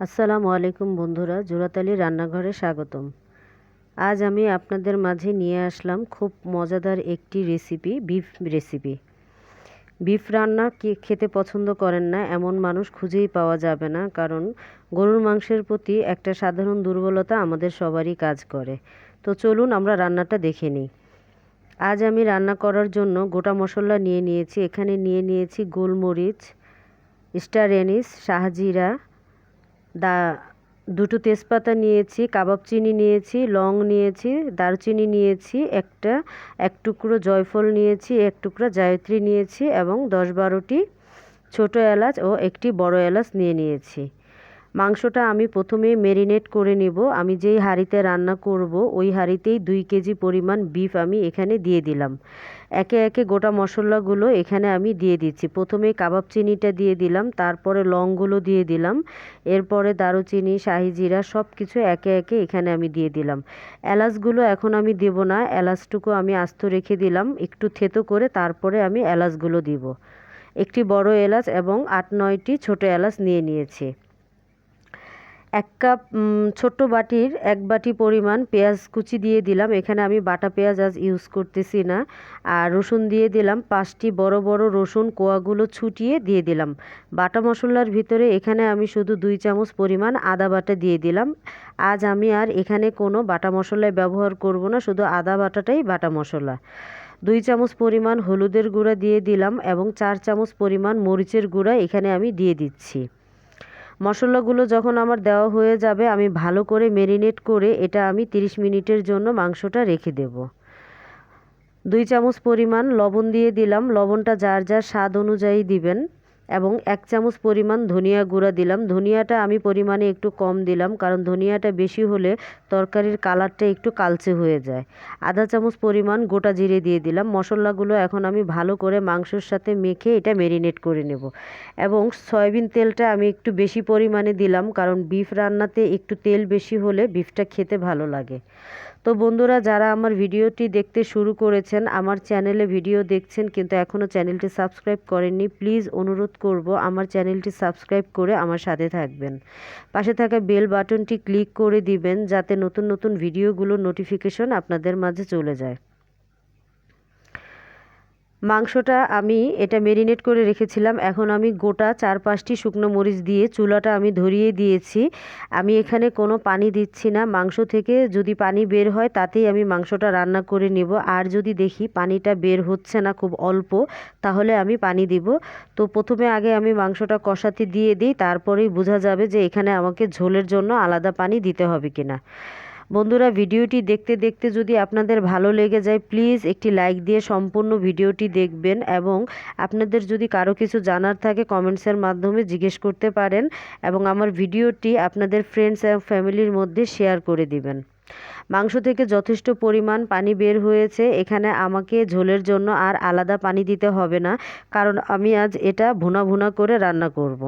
আসসালামু আলাইকুম বন্ধুরা জোড়াতালি রান্নাঘরে স্বাগতম। আজ আমি আপনাদের মাঝে নিয়ে আসলাম খুব মজাদার একটি রেসিপি, বিফ রেসিপি। বিফ রান্না কে খেতে পছন্দ করেন না, এমন মানুষ খুঁজেই পাওয়া যাবে না, কারণ গরুর মাংসের প্রতি একটা সাধারণ দুর্বলতা আমাদের সবারই কাজ করে। তো চলুন আমরা রান্নাটা দেখে নিই। আজ আমি রান্না করার জন্য গোটা মশলা নিয়ে নিয়েছি, এখানে নিয়ে নিয়েছি গোলমরিচ, স্টার এনিস, শাহজিরা দা, দুটো তেজপাতা নিয়েছি, কাবাব চিনি নিয়েছি, লং নিয়েছি, দারচিনি নিয়েছি, একটা, এক টুকরো জয়ফল নিয়েছি, এক টুকরো জায়ত্রী নিয়েছি এবং দশ বারোটি ছোটো এলাচ ও একটি বড় এলাচ নিয়ে নিয়েছি। মাংসটা আমি প্রথমে মেরিনেট করে নিব। আমি যেই হাঁড়িতে রান্না করব, ওই হাঁড়িতেই দুই কেজি পরিমাণ বিফ আমি এখানে দিয়ে দিলাম। একে একে গোটা মশলাগুলো এখানে আমি দিয়ে দিচ্ছি। প্রথমে কাবাব চিনিটা দিয়ে দিলাম, তারপরে লংগুলো দিয়ে দিলাম, এরপরে দারুচিনি শাহি জিরা সব কিছু একে একে এখানে আমি দিয়ে দিলাম। এলাচগুলো এখন আমি দেব না, এলাচটুকু আমি আস্ত রেখে দিলাম, একটু থেতো করে তারপরে আমি এলাচগুলো দিব। একটি বড় এলাচ এবং আট নয়টি ছোট এলাচ নিয়ে নিয়েছি। এক কাপ ছোট্ট বাটির এক বাটি পরিমাণ পেঁয়াজ কুচি দিয়ে দিলাম। এখানে আমি বাটা পেঁয়াজ আজ ইউজ করতেছি না। আর রসুন দিয়ে দিলাম। পাঁচটি বড় বড় রসুন কোয়াগুলো ছুটিয়ে দিয়ে দিলাম। বাটা মশলার ভিতরে এখানে আমি শুধু দুই চামচ পরিমাণ আদা বাটা দিয়ে দিলাম। আজ আমি আর এখানে কোনো বাটা মশলায় ব্যবহার করব না, শুধু আদা বাটাটাই বাটা মশলা। দুই চামচ পরিমাণ হলুদের গুঁড়া দিয়ে দিলাম এবং চার চামচ পরিমাণ মরিচের গুঁড়া এখানে আমি দিয়ে দিচ্ছি। মশলাগুলো যখন আমার দেওয়া হয়ে যাবে, আমি ভালো করে মেরিনেট করে এটা আমি 30 মিনিটের জন্য মাংসটা রেখে দেব। দুই চামচ পরিমাণ লবণ দিয়ে দিলাম। লবণটা যার যার স্বাদ অনুযায়ী দিবেন। এবং এক চামচ পরিমাণ ধনিয়া গুঁড়া দিলাম। ধনিয়াটা আমি পরিমাণে একটু কম দিলাম, কারণ ধনিয়াটা বেশি হলে তরকারির কালারটা একটু কালচে হয়ে যায়। আধা চামচ পরিমাণ গোটা জিরে দিয়ে দিলাম। মশলাগুলো এখন আমি ভালো করে মাংসর সাথে মেখে এটা মেরিনেট করে নেব। এবং সয়াবিন তেলটা আমি একটু বেশি পরিমাণে দিলাম, কারণ বিফ রান্নাতে একটু তেল বেশি হলে বিফটা খেতে ভালো লাগে। তো বন্ধুরা, যারা আমার ভিডিওটি দেখতে শুরু করেছেন, আমার চ্যানেলে ভিডিও দেখছেন, কিন্তু এখনও চ্যানেলটি সাবস্ক্রাইব করেননি, প্লিজ অনুরোধ করব আমার চ্যানেলটি সাবস্ক্রাইব করে আমার সাথে থাকবেন। পাশে থাকা বেল বাটনটি ক্লিক করে দিবেন, যাতে নতুন নতুন ভিডিওগুলো নোটিফিকেশন আপনাদের মাঝে চলে যায়। মাংসটা আমি এটা মেরিনেট করে রেখেছিলাম। এখন আমি গোটা চার পাঁচটি শুকনো মরিচ দিয়ে চুলাটা আমি ধরিয়ে দিয়েছি। আমি এখানে কোনো পানি দিচ্ছি না। মাংস থেকে যদি পানি বের হয়, তাতেই আমি মাংসটা রান্না করে নেব। আর যদি দেখি পানিটা বের হচ্ছে না খুব অল্প, তাহলে আমি পানি দিব। তো প্রথমে আগে আমি মাংসটা কষাতে দিয়ে দিই, তারপরেই বোঝা যাবে যে এখানে আমাকে ঝোলের জন্য আলাদা পানি দিতে হবে কিনা। বন্ধুরা, ভিডিওটি দেখতে দেখতে যদি আপনাদের ভালো লেগে যায় প্লিজ একটি লাইক দিয়ে সম্পূর্ণ ভিডিওটি দেখবেন এবং আপনাদের যদি কারও কিছু জানার থাকে কমেন্টসের মাধ্যমে জিজ্ঞেস করতে পারেন এবং আমার ভিডিওটি আপনাদের ফ্রেন্ডস এবং ফ্যামিলির মধ্যে শেয়ার করে দিবেন মাংস থেকে যথেষ্ট পরিমাণ পানি বের হয়েছে এখানে আমাকে ঝোলের জন্য আর আলাদা পানি দিতে হবে না, কারণ আমি আজ এটা ভুনা ভুনা করে রান্না করব।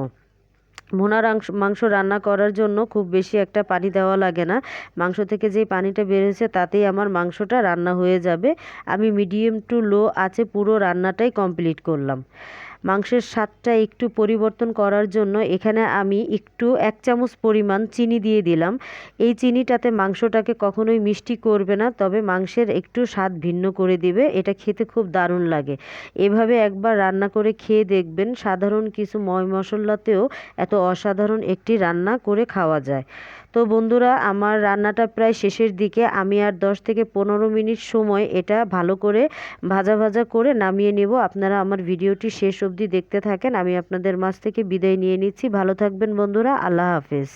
ভুনার মাংস রান্না করার জন্য খুব বেশি একটা পানি দেওয়া লাগে না। মাংস থেকে যেই পানিটা বেরোছে তাতেই আমার মাংসটা রান্না হয়ে যাবে। আমি মিডিয়াম টু লো আছে, পুরো রান্নাটাই কমপ্লিট করলাম। মাংসের স্বাদটা একটু পরিবর্তন করার জন্য এখানে আমি একটু এক চামচ পরিমাণ চিনি দিয়ে দিলাম। এই চিনিটাতে মাংসটাকে কখনোই মিষ্টি করবে না, তবে মাংসের একটু স্বাদ ভিন্ন করে দিবে, এটা খেতে খুব দারুণ লাগে। এভাবে একবার রান্না করে খেয়ে দেখবেন, সাধারণ কিছু ময় মশলাতেও এত অসাধারণ একটি রান্না করে খাওয়া যায়। তো বন্ধুরা, আমার রান্নাটা প্রায় শেষের দিকে। আমি আর দশ থেকে পনেরো মিনিট সময় এটা ভালো করে ভাজা ভাজা করে নামিয়ে নেব। আপনারা আমার ভিডিওটি শেষ অবধি দেখতে থাকেন। আমি আপনাদের মাছ থেকে বিদায় নিয়ে নিচ্ছি। ভালো থাকবেন বন্ধুরা। আল্লাহ হাফেজ।